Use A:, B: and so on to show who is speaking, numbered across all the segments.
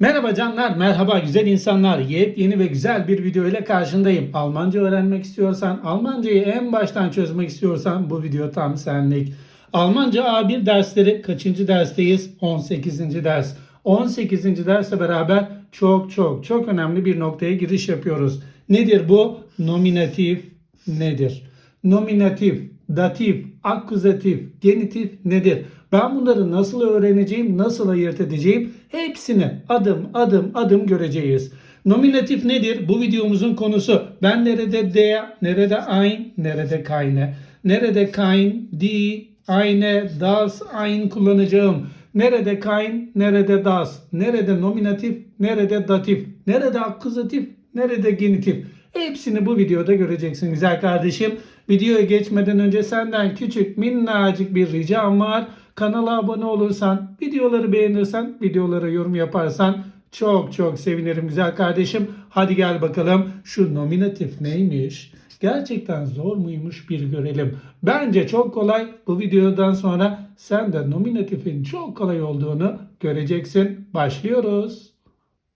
A: Merhaba canlar, merhaba güzel insanlar. Yepyeni ve güzel bir video ile karşındayım. Almanca öğrenmek istiyorsan, Almancayı en baştan çözmek istiyorsan bu video tam senlik. Almanca A1 dersleri kaçıncı dersteyiz? 18. ders. 18. dersle beraber çok çok çok önemli bir noktaya giriş yapıyoruz. Nedir bu? Nominatif nedir? Nominatif, datif, akuzatif, genitif nedir? Ben bunları nasıl öğreneceğim, nasıl ayırt edeceğim hepsini adım adım adım göreceğiz. Nominatif nedir? Bu videomuzun konusu. Ben nerede der, nerede ein, nerede keine, nerede kein, die, eine, das, ein kullanacağım. Nerede kein, nerede das, nerede nominatif, nerede datif, nerede akuzatif, nerede genitif. Hepsini bu videoda göreceksin güzel kardeşim. Videoya geçmeden önce senden küçük minnacık bir ricam var. Kanala abone olursan, videoları beğenirsen, videolara yorum yaparsan çok çok sevinirim güzel kardeşim. Hadi gel bakalım şu nominatif neymiş? Gerçekten zor muymuş bir görelim. Bence çok kolay. Bu videodan sonra sen de nominatifin çok kolay olduğunu göreceksin. Başlıyoruz.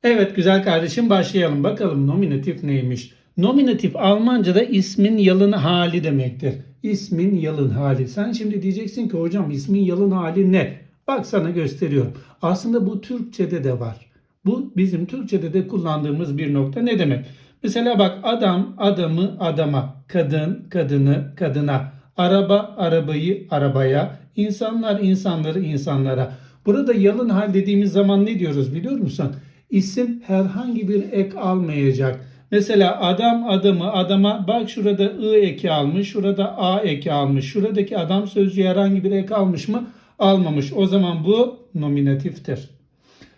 A: Evet güzel kardeşim başlayalım. Bakalım nominatif neymiş? Nominatif Almanca'da ismin yalın hali demektir. İsmin yalın hali. Sen şimdi diyeceksin ki hocam ismin yalın hali ne? Bak sana gösteriyorum. Aslında bu Türkçe'de de var. Bu bizim Türkçe'de de kullandığımız bir nokta. Ne demek? Mesela bak adam adamı adama, kadın kadını kadına, araba arabayı arabaya, insanlar insanları insanlara. Burada yalın hal dediğimiz zaman ne diyoruz biliyor musun? İsim herhangi bir ek almayacak. Mesela adam adamı adama bak şurada ı eki almış, şurada a eki almış. Şuradaki adam sözcüğe herhangi bir ek almış mı? Almamış. O zaman bu nominatiftir.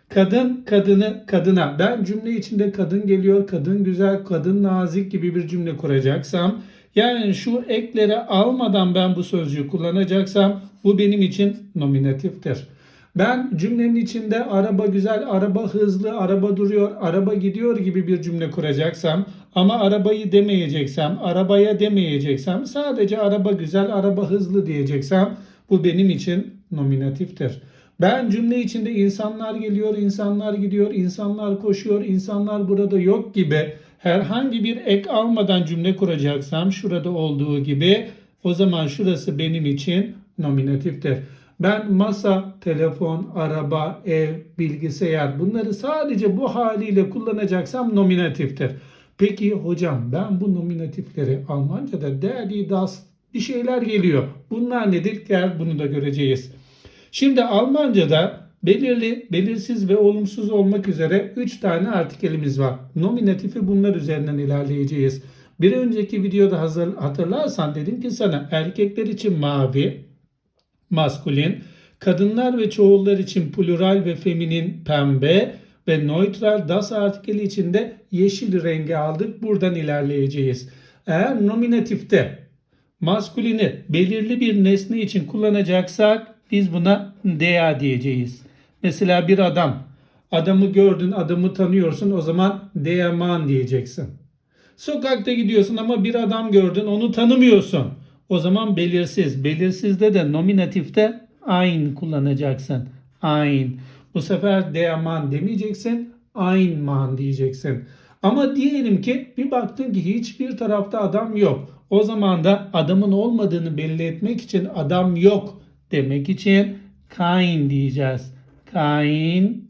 A: Kadın kadını kadına. Ben cümle içinde kadın geliyor, kadın güzel, kadın nazik gibi bir cümle kuracaksam yani şu ekleri almadan ben bu sözcüğü kullanacaksam bu benim için nominatiftir. Ben cümlenin içinde araba güzel, araba hızlı, araba duruyor, araba gidiyor gibi bir cümle kuracaksam ama arabayı demeyeceksem, arabaya demeyeceksem, sadece araba güzel, araba hızlı diyeceksem bu benim için nominatiftir. Ben cümle içinde insanlar geliyor, insanlar gidiyor, insanlar koşuyor, insanlar burada yok gibi herhangi bir ek almadan cümle kuracaksam şurada olduğu gibi o zaman şurası benim için nominatiftir. Ben masa, telefon, araba, ev, bilgisayar bunları sadece bu haliyle kullanacaksam nominatiftir. Peki hocam ben bu nominatifleri Almanca'da der, das bir şeyler geliyor. Bunlar nedir? Gel bunu da göreceğiz. Şimdi Almanca'da belirli, belirsiz ve olumsuz olmak üzere 3 tane artikelimiz var. Nominatifi bunlar üzerinden ilerleyeceğiz. Bir önceki videoda hazır, hatırlarsan dedim ki sana erkekler için mavi, maskulin, kadınlar ve çoğullar için plural ve feminin pembe ve neutral das artikeli için de yeşil rengi aldık. Buradan ilerleyeceğiz. Eğer nominatifte maskulini belirli bir nesne için kullanacaksak biz buna dea diyeceğiz. Mesela bir adam. Adamı gördün, adamı tanıyorsun o zaman deaman diyeceksin. Sokakta gidiyorsun ama bir adam gördün onu tanımıyorsun. O zaman belirsiz. Belirsizde de nominatifte ein kullanacaksın. Ein. Bu sefer deaman demeyeceksin. Einman diyeceksin. Ama diyelim ki bir baktın ki hiçbir tarafta adam yok. O zaman da adamın olmadığını belli etmek için adam yok demek için kein diyeceğiz. Kein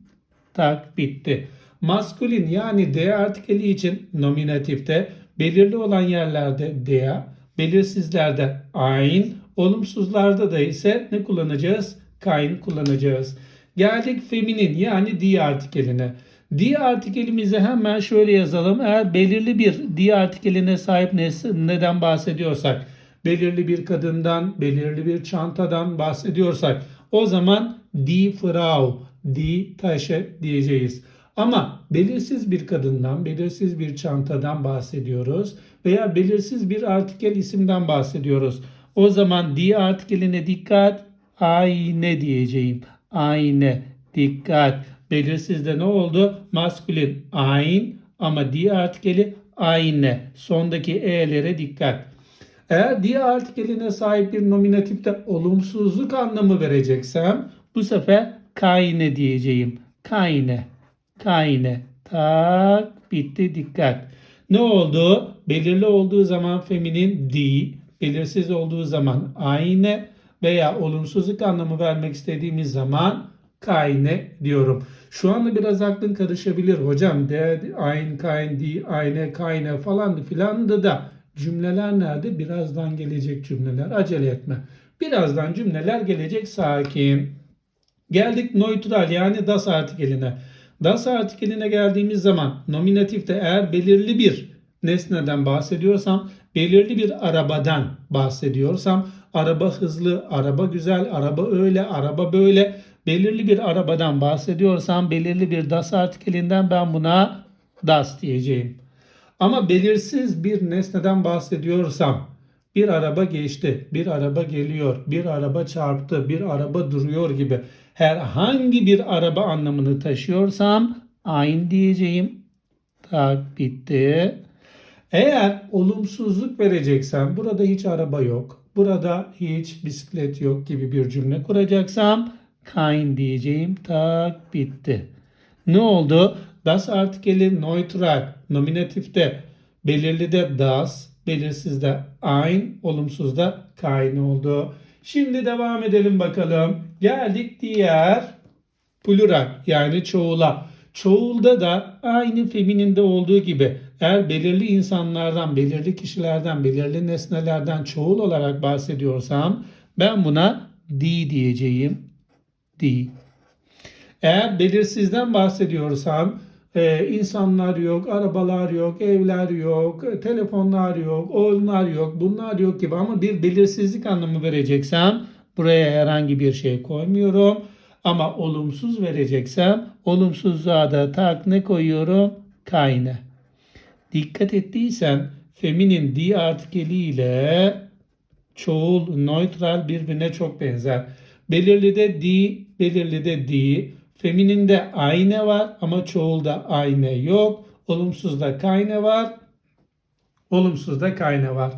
A: tak bitti. Maskulin yani D artikeli için nominatifte belirli olan yerlerde dea, belirsizlerde ein, olumsuzlarda da ise ne kullanacağız? Kein kullanacağız. Geldik feminin yani di artikeline. Di artikelimizi hemen şöyle yazalım. Eğer belirli bir di artikeline sahip neden bahsediyorsak, belirli bir kadından, belirli bir çantadan bahsediyorsak o zaman die Frau, die Tasche diyeceğiz. Ama belirsiz bir kadından, belirsiz bir çantadan bahsediyoruz veya belirsiz bir artikel isimden bahsediyoruz. O zaman die artikeline dikkat, ayne diyeceğim. Ayne, dikkat. Belirsizde ne oldu? Maskülin ein ama die artikeli ayne. Sondaki e'lere dikkat. Eğer die artikeline sahip bir nominatifte olumsuzluk anlamı vereceksem bu sefer kaine diyeceğim. Kaine. keine. Tak bitti dikkat. Ne oldu? Belirli olduğu zaman feminin die, belirsiz olduğu zaman eine veya olumsuzluk anlamı vermek istediğimiz zaman keine diyorum. Şu anda biraz aklın karışabilir hocam. Der, ein, kein, die, eine, keine falan filan da cümleler nerede? Birazdan gelecek cümleler. Acele etme. Birazdan cümleler gelecek sakin. Geldik neutral yani das artikeline. Das artikeline geldiğimiz zaman nominatifte eğer belirli bir nesneden bahsediyorsam, belirli bir arabadan bahsediyorsam, araba hızlı, araba güzel, araba öyle, araba böyle, belirli bir arabadan bahsediyorsam, belirli bir das artikelinden ben buna das diyeceğim. Ama belirsiz bir nesneden bahsediyorsam, bir araba geçti, bir araba geliyor, bir araba çarptı, bir araba duruyor gibi herhangi bir araba anlamını taşıyorsam ein diyeceğim. Tak bitti. Eğer olumsuzluk vereceksem burada hiç araba yok. Burada hiç bisiklet yok gibi bir cümle kuracaksam kein diyeceğim. Tak bitti. Ne oldu? Das artikeli neutral nominatifte belirli de das, belirsiz de ein, olumsuz da kein oldu. Şimdi devam edelim bakalım. Geldik diğer plural yani çoğula. Çoğulda da aynı femininde olduğu gibi eğer belirli insanlardan, belirli kişilerden, belirli nesnelerden çoğul olarak bahsediyorsam ben buna di diyeceğim. Di. Eğer belirsizden bahsediyorsam e, insanlar yok, arabalar yok, evler yok, e, telefonlar yok, onlar yok, bunlar yok gibi ama bir belirsizlik anlamı vereceksem buraya herhangi bir şey koymuyorum. Ama olumsuz vereceksem olumsuzluğa da tak ne koyuyorum? Kayne. Dikkat ettiysen feminin di artikeliyle çoğul, neutral birbirine çok benzer. Belirli de di, belirli de di. Femininde ayne var ama çoğulda ayne yok. Olumsuzda kayne var. Olumsuzda kayne var.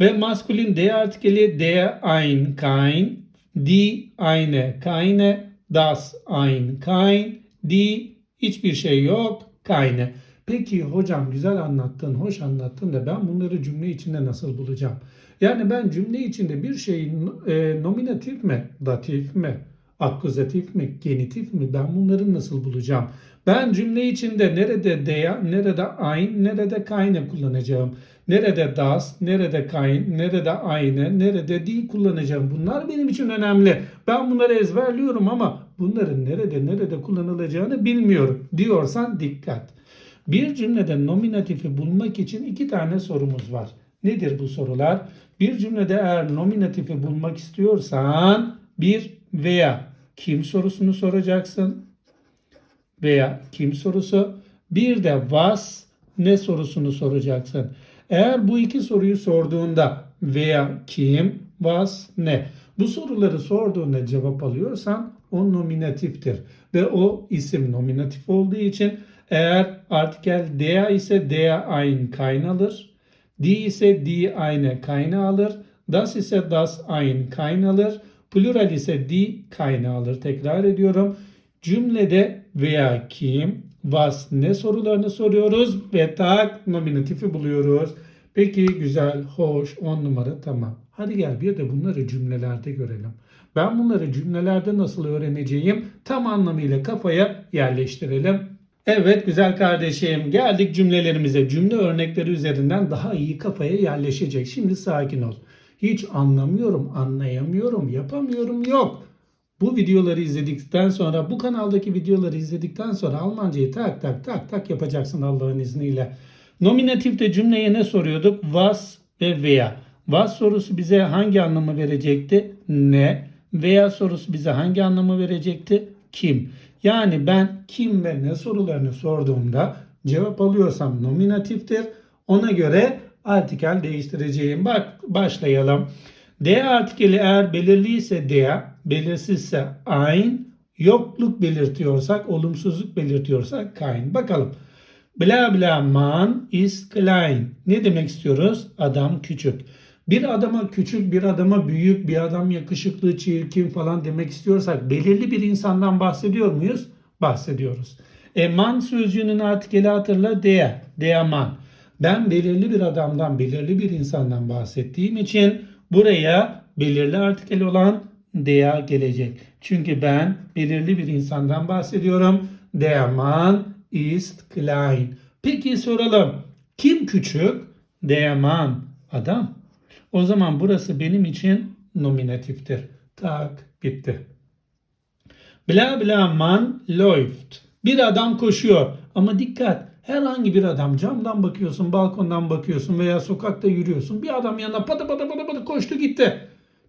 A: Ve maskülin D artikeli der, ein, kein, die, eine, keine, das, ein, kein, die, hiçbir şey yok, keine. Peki hocam güzel anlattın, hoş anlattın da ben bunları cümle içinde nasıl bulacağım? Yani ben cümle içinde bir şeyin e, nominatif mi, datif mi, akuzatif mi, genitif mi ben bunları nasıl bulacağım? Ben cümle içinde nerede der, nerede ein, nerede keine kullanacağım? Nerede das, nerede kein, nerede eine, nerede die kullanacağım? Bunlar benim için önemli. Ben bunları ezberliyorum ama bunların nerede nerede kullanılacağını bilmiyorum diyorsan dikkat. Bir cümlede nominatifi bulmak için iki tane sorumuz var. Nedir bu sorular? Bir cümlede eğer nominatifi bulmak istiyorsan bir veya kim sorusunu soracaksın. Veya kim sorusu. Bir de was ne sorusunu soracaksın. Eğer bu iki soruyu sorduğunda veya kim, was, ne bu soruları sorduğunda cevap alıyorsan o nominatiftir. Ve o isim nominatif olduğu için eğer artikel der ise der ein kein alır. Die ise die eine keine alır. Das ise das ein kein alır. Plural ise die keine alır. Tekrar ediyorum. Cümlede veya kim, was, ne sorularını soruyoruz ve tak nominatifi buluyoruz. Peki güzel, hoş, on numara tamam. Hadi gel bir de bunları cümlelerde görelim. Ben bunları cümlelerde nasıl öğreneceğim tam anlamıyla kafaya yerleştirelim. Evet güzel kardeşim geldik cümlelerimize. Cümle örnekleri üzerinden daha iyi kafaya yerleşecek. Şimdi sakin ol. Hiç anlamıyorum, anlayamıyorum, yapamıyorum yok. Bu videoları izledikten sonra, bu kanaldaki videoları izledikten sonra Almancayı tak tak tak tak yapacaksın Allah'ın izniyle. Nominatifte cümleye ne soruyorduk? Was ve veya. Was sorusu bize hangi anlamı verecekti? Ne. Veya sorusu bize hangi anlamı verecekti? Kim. Yani ben kim ve ne sorularını sorduğumda cevap alıyorsam nominatiftir. Ona göre artikel değiştireceğim. Bak başlayalım. D artikeli eğer belirliyse der, belirsizse ein, yokluk belirtiyorsak, olumsuzluk belirtiyorsak kein. Bakalım. Bla bla man ist klein. Ne demek istiyoruz? Adam küçük. Bir adama küçük, bir adama büyük, bir adam yakışıklı, çirkin falan demek istiyorsak belirli bir insandan bahsediyor muyuz? Bahsediyoruz. E man sözcüğünün artikeli hatırla der. Der man. Ben belirli bir adamdan, belirli bir insandan bahsettiğim için buraya belirli artikeli olan der gelecek. Çünkü ben belirli bir insandan bahsediyorum. Der Mann ist klein. Peki soralım. Kim küçük? Der Mann. Adam. O zaman burası benim için nominatiftir. Tak bitti. Bla bla man läuft. Bir adam koşuyor. Ama dikkat herhangi bir adam camdan bakıyorsun, balkondan bakıyorsun veya sokakta yürüyorsun. Bir adam yanına pata pata pata pata koştu gitti.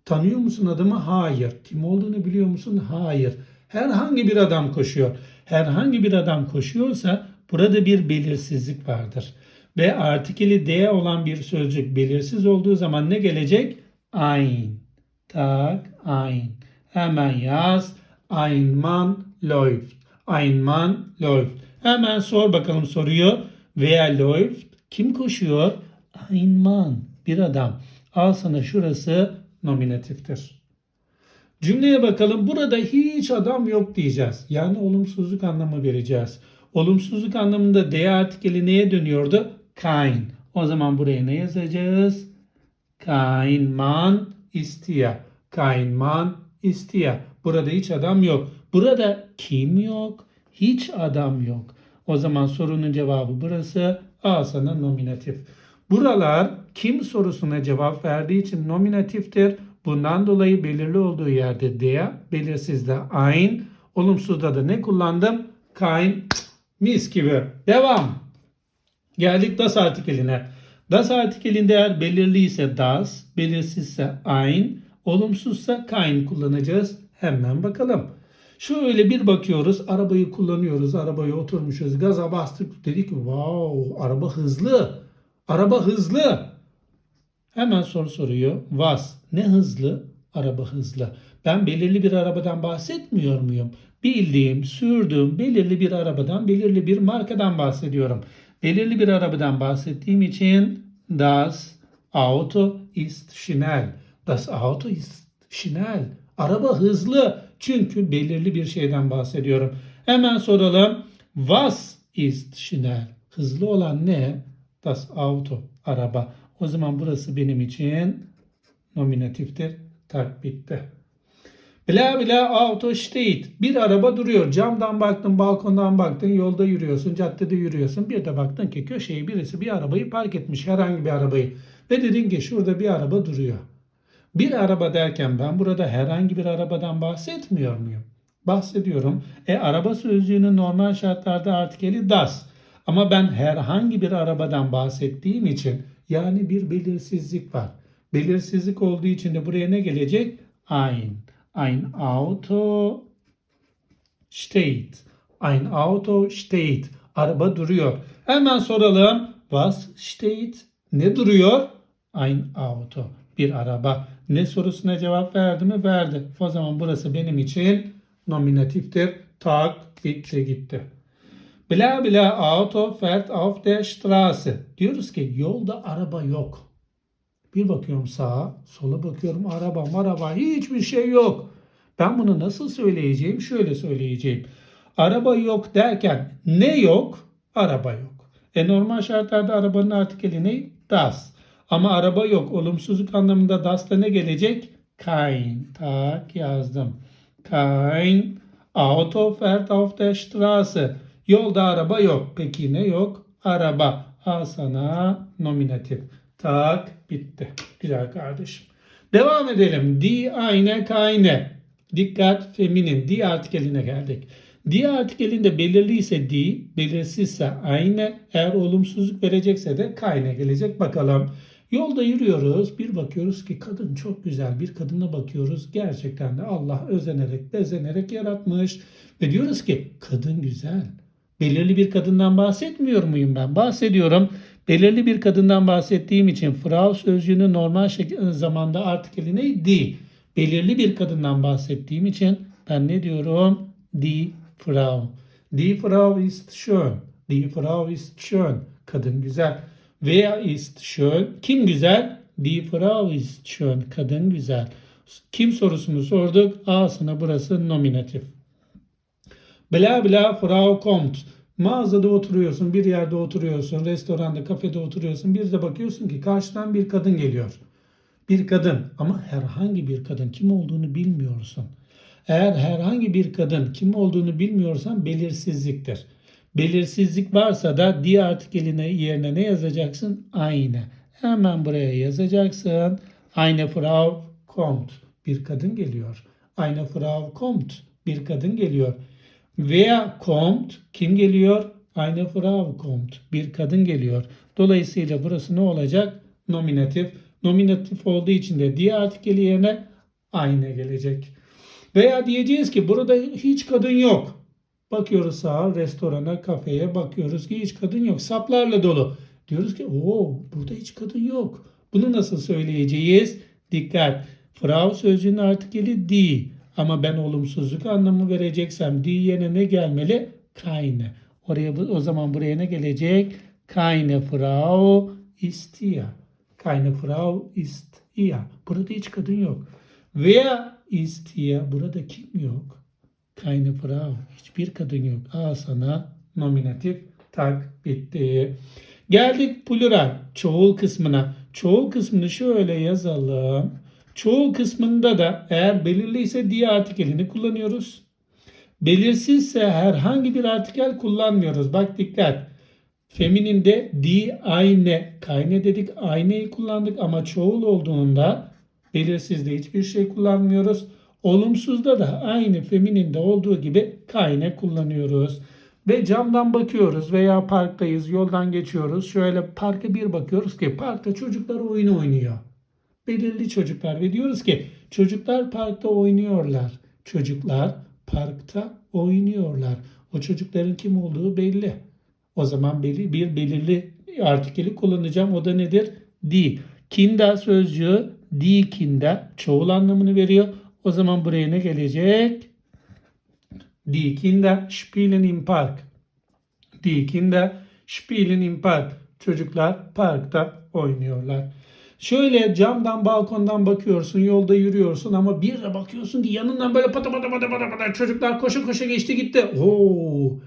A: Tanıyor musun adamı? Hayır. Kim olduğunu biliyor musun? Hayır. Herhangi bir adam koşuyor. Herhangi bir adam koşuyorsa burada bir belirsizlik vardır. Ve artikeli D olan bir sözcük belirsiz olduğu zaman ne gelecek? Ein. Tak, ein. Hemen yaz. Ein Mann läuft. Ein Mann läuft. Hemen sor bakalım soruyu. Wer läuft? Kim koşuyor? Ein Mann. Bir adam. Al sana şurası nominatiftir. Cümleye bakalım. Burada hiç adam yok diyeceğiz. Yani olumsuzluk anlamı vereceğiz. Olumsuzluk anlamında D artikeli neye dönüyordu? Kein. O zaman buraya ne yazacağız? Kein Mann ist hier. Kein Mann ist hier. Burada hiç adam yok. Burada kim yok? Hiç adam yok. O zaman sorunun cevabı burası. Al sana nominatif. Buralar kim sorusuna cevap verdiği için nominatiftir. Bundan dolayı belirli olduğu yerde der, belirsizde ein, olumsuzda da ne kullandım? Kein, mis gibi. Devam. Geldik das artikeline. Das artikelinde eğer belirli ise das, belirsizse ein, olumsuzsa kein kullanacağız. Hemen bakalım. Şöyle bir bakıyoruz, arabayı kullanıyoruz, arabaya oturmuşuz, gaza bastık, dedik ki wow, araba hızlı, araba hızlı. Hemen soru soruyor. Was ne hızlı? Araba hızlı. Ben belirli bir arabadan bahsetmiyor muyum? Bildiğim, sürdüğüm belirli bir arabadan, belirli bir markadan bahsediyorum. Belirli bir arabadan bahsettiğim için das Auto ist schnell. Das Auto ist schnell. Araba hızlı. Çünkü belirli bir şeyden bahsediyorum. Hemen soralım. Was ist schnell? Hızlı olan ne? Das Auto. Araba. O zaman burası benim için nominatiftir. Tak bitti. Bla bla auto steht. Bir araba duruyor. Camdan baktın, balkondan baktın, yolda yürüyorsun, caddede yürüyorsun. Bir de baktın ki köşeye birisi bir arabayı park etmiş, herhangi bir arabayı. Ve dedin ki şurada bir araba duruyor. Bir araba derken ben burada herhangi bir arabadan bahsetmiyor muyum? Bahsediyorum. E araba sözcüğünün normal şartlarda artikeli das. Ama ben herhangi bir arabadan bahsettiğim için yani bir belirsizlik var. Belirsizlik olduğu için de buraya ne gelecek? Ein. Ein Auto steht. Ein Auto steht. Araba duruyor. Hemen soralım. Was steht? Ne duruyor? Ein Auto. Bir araba. Ne sorusuna cevap verdi mi? Verdi. O zaman burası benim için nominatiftir. Tak bitti gitti. Bla bla Auto fährt auf der Straße. Diyoruz ki yolda araba yok. Bir bakıyorum sağa, sola bakıyorum araba, araba hiçbir şey yok. Ben bunu nasıl söyleyeceğim? Şöyle söyleyeceğim. Araba yok derken ne yok? Araba yok. E normal şartlarda arabanın artikeli ne? Das. Ama araba yok. Olumsuzluk anlamında das'ta ne gelecek? Kein. Tak yazdım. Kein Auto fährt auf der Straße. Yolda araba yok. Peki ne yok? Araba. Al sana nominatif. Tak bitti. Güzel kardeşim. Devam edelim. Die eine keine. Dikkat feminin. Die artikeline geldik. Die artikelinde belirli ise die, belirsizse eine, eğer olumsuzluk verecekse de keine gelecek. Bakalım. Yolda yürüyoruz. Bir bakıyoruz ki kadın çok güzel. Bir kadına bakıyoruz. Gerçekten de Allah özenerek, bezenerek yaratmış. Ve diyoruz ki kadın güzel. Belirli bir kadından bahsetmiyor muyum ben? Bahsediyorum. Belirli bir kadından bahsettiğim için Frau sözcüğünün normal şek- zamanda artikeli neydi? Belirli bir kadından bahsettiğim için ben ne diyorum? Die Frau. Die Frau ist schön. Die Frau ist schön. Kadın güzel. Wer ist schön? Kim güzel? Die Frau ist schön. Kadın güzel. Kim sorusunu sorduk. A sana burası nominatif. Bla bla Frau kommt. Mağazada oturuyorsun, bir yerde oturuyorsun, restoranda, kafede oturuyorsun. Bir de bakıyorsun ki karşıdan bir kadın geliyor. Bir kadın ama herhangi bir kadın kim olduğunu bilmiyorsun. Eğer herhangi bir kadın kim olduğunu bilmiyorsan belirsizliktir. Belirsizlik varsa da die artikeline yerine ne yazacaksın? Aynı. Hemen buraya yazacaksın. Eine Frau kommt. Bir kadın geliyor. Eine Frau kommt. Bir kadın geliyor. Wer kommt? Kim geliyor? Eine Frau kommt. Bir kadın geliyor. Dolayısıyla burası ne olacak? Nominatif. Nominatif olduğu için de die artikeli yerine aynı gelecek. Veya diyeceğiz ki burada hiç kadın yok. Bakıyoruz sağa restorana, kafeye bakıyoruz ki hiç kadın yok. Saplarla dolu. Diyoruz ki o burada hiç kadın yok. Bunu nasıl söyleyeceğiz? Dikkat. Frau sözcüğünün artikeli die. Ama ben olumsuzluk anlamı vereceksem die ne gelmeli? Keine. Oraya o zaman buraya ne gelecek? Keine Frau ist hier. Keine Frau ist hier. Burada hiç kadın yok. Wer ist hier? Burada kim yok? Keine Frau. Hiçbir kadın yok. Al sana nominatif tak bitti. Geldik plural çoğul kısmına. Çoğul kısmını şöyle yazalım. Çoğul kısmında da eğer belirliyse diye artikelini kullanıyoruz. Belirsizse herhangi bir artikel kullanmıyoruz. Bak dikkat. Femininde die eine, kayne dedik, ayneyi kullandık ama çoğul olduğunda belirsizde hiçbir şey kullanmıyoruz. Olumsuzda da aynı femininde olduğu gibi kayne kullanıyoruz. Ve camdan bakıyoruz veya parktayız, yoldan geçiyoruz. Şöyle parka bir bakıyoruz ki parkta çocuklar oyun oynuyor. Belirli çocuklar ve diyoruz ki çocuklar parkta oynuyorlar. Çocuklar parkta oynuyorlar. O çocukların kim olduğu belli. O zaman belli, bir belirli artikeli kullanacağım. O da nedir? Die. Kinder sözcüğü die Kinder çoğul anlamını veriyor. O zaman buraya ne gelecek? Die Kinder spielen im Park. Die Kinder spielen im Park. Çocuklar parkta oynuyorlar. Şöyle camdan balkondan bakıyorsun yolda yürüyorsun ama bir de bakıyorsun ki yanından böyle pata pata pata pata pata çocuklar koşa koşa geçti gitti. Oo.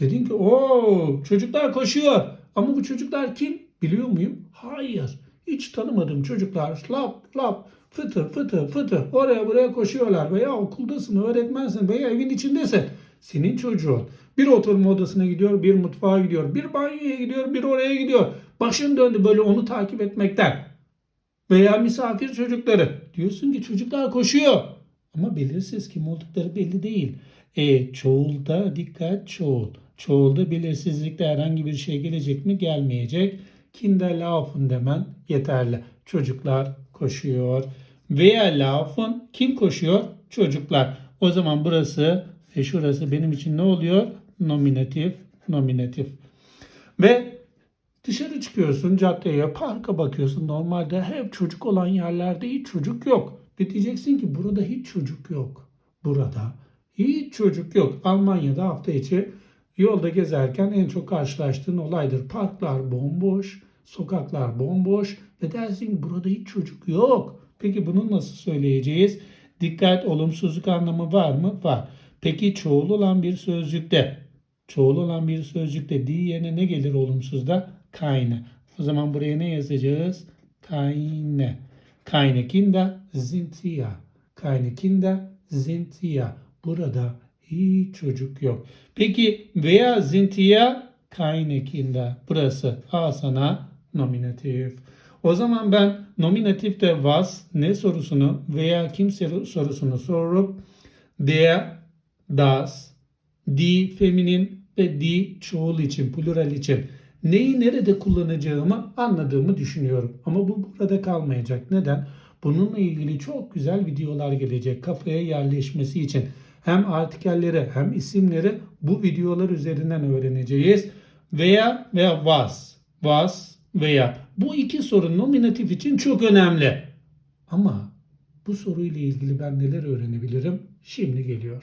A: Dedin ki o çocuklar koşuyor. Ama bu çocuklar kim? Biliyor muyum? Hayır. Hiç tanımadığım çocuklar lap lap fıtı fıtı fıtı oraya buraya koşuyorlar. Veya okuldasın, öğretmensin veya evin içindesin. Senin çocuğun. Bir oturma odasına gidiyor, bir mutfağa gidiyor, bir banyoya gidiyor, bir oraya gidiyor. Başın döndü böyle onu takip etmekten. Veya misafir çocukları. Diyorsun ki çocuklar koşuyor. Ama belirsiz kim oldukları belli değil. E, çoğulda dikkat çoğul. Çoğulda belirsizlikte herhangi bir şey gelecek mi? Gelmeyecek. Kinder laufen demen yeterli. Çocuklar koşuyor. Veya laufen kim koşuyor? Çocuklar. O zaman burası ve şurası benim için ne oluyor? Nominatif, nominatif. Ve Dışarı çıkıyorsun caddeye, parka bakıyorsun. Normalde hep çocuk olan yerlerde hiç çocuk yok. Ve diyeceksin ki burada hiç çocuk yok. Burada hiç çocuk yok. Almanya'da hafta içi yolda gezerken en çok karşılaştığın olaydır. Parklar bomboş, sokaklar bomboş ve dersin ki burada hiç çocuk yok. Peki bunu nasıl söyleyeceğiz? Dikkat olumsuzluk anlamı var mı? Var. Peki çoğul olan bir sözcükte Çoğul olan bir sözcükte die yerine ne gelir olumsuzda? Keine. O zaman buraya ne yazacağız? Keine. Keine Kinder sind hier. Keine Kinder. Burada hiç çocuk yok. Peki wer sind hier? Keine. Burası al sana nominatif. O zaman ben nominatifte was ne sorusunu veya kim sorusunu sorup der, das, die feminin ve die çoğul için, plural için neyi nerede kullanacağımı anladığımı düşünüyorum. Ama bu burada kalmayacak. Neden? Bununla ilgili çok güzel videolar gelecek kafaya yerleşmesi için. Hem artikelleri hem isimleri bu videolar üzerinden öğreneceğiz. Veya veya was, was veya. Bu iki soru nominatif için çok önemli. Ama bu soruyla ilgili ben neler öğrenebilirim? Şimdi geliyor.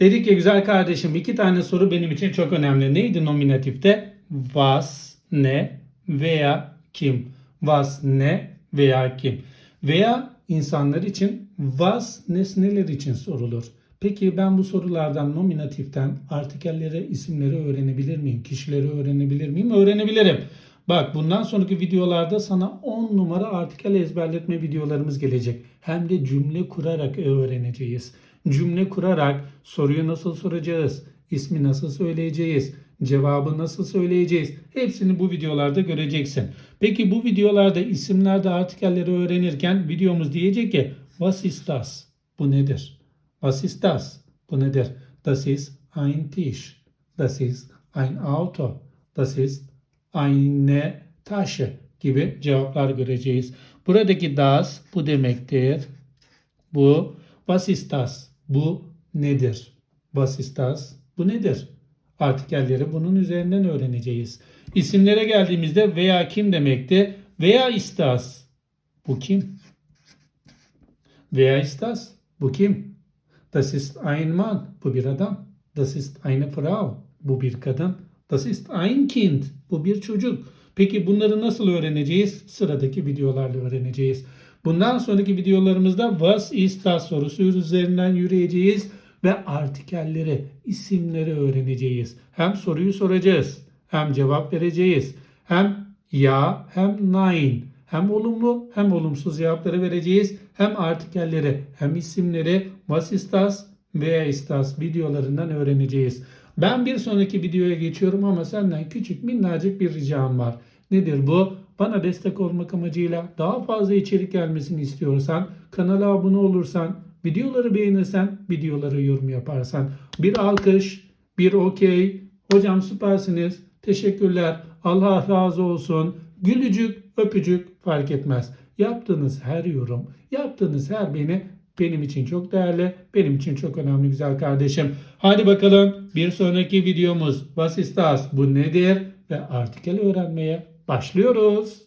A: Dedik ya güzel kardeşim iki tane soru benim için çok önemli. Neydi nominatifte? Was, ne veya kim? Was, ne veya kim? Veya insanlar için was nesneler için sorulur. Peki ben bu sorulardan nominatiften artikelleri, isimleri öğrenebilir miyim? Kişileri öğrenebilir miyim? Öğrenebilirim. Bak bundan sonraki videolarda sana 10 numara artikel ezberletme videolarımız gelecek. Hem de cümle kurarak öğreneceğiz. Cümle kurarak soruyu nasıl soracağız? ismi nasıl söyleyeceğiz? Cevabı nasıl söyleyeceğiz? Hepsini bu videolarda göreceksin. Peki bu videolarda isimlerde artikelleri öğrenirken videomuz diyecek ki Was ist das? Bu nedir? Was ist das? Bu nedir? Das ist ein Tisch. Das ist ein Auto. Das ist eine Tasche gibi cevaplar göreceğiz. Buradaki das bu demektir. Bu was ist das? Bu nedir? Was ist das? Bu nedir? Artikelleri bunun üzerinden öğreneceğiz. İsimlere geldiğimizde veya kim demekti? Veya ist das? Bu kim? Veya ist das? Bu kim? Das ist ein Mann. Bu bir adam. Das ist eine Frau. Bu bir kadın. Das ist ein Kind. Bu bir çocuk. Peki bunları nasıl öğreneceğiz? Sıradaki videolarla öğreneceğiz. Bundan sonraki videolarımızda was ist das sorusu üzerinden yürüyeceğiz ve artikelleri, isimleri öğreneceğiz. Hem soruyu soracağız, hem cevap vereceğiz. Hem ya hem nein, hem olumlu hem olumsuz cevapları vereceğiz. Hem artikelleri hem isimleri was ist das veya ist das videolarından öğreneceğiz. Ben bir sonraki videoya geçiyorum ama senden küçük minnacık bir ricam var. Nedir bu? Bana destek olmak amacıyla daha fazla içerik gelmesini istiyorsan, kanala abone olursan, videoları beğenirsen, videoları yorum yaparsan, bir alkış, bir okey, hocam süpersiniz, teşekkürler, Allah razı olsun, gülücük, öpücük fark etmez. Yaptığınız her yorum, yaptığınız her beni benim için çok değerli, benim için çok önemli güzel kardeşim. Hadi bakalım bir sonraki videomuz Was ist das? Bu nedir? Ve artikel öğrenmeye başlıyoruz.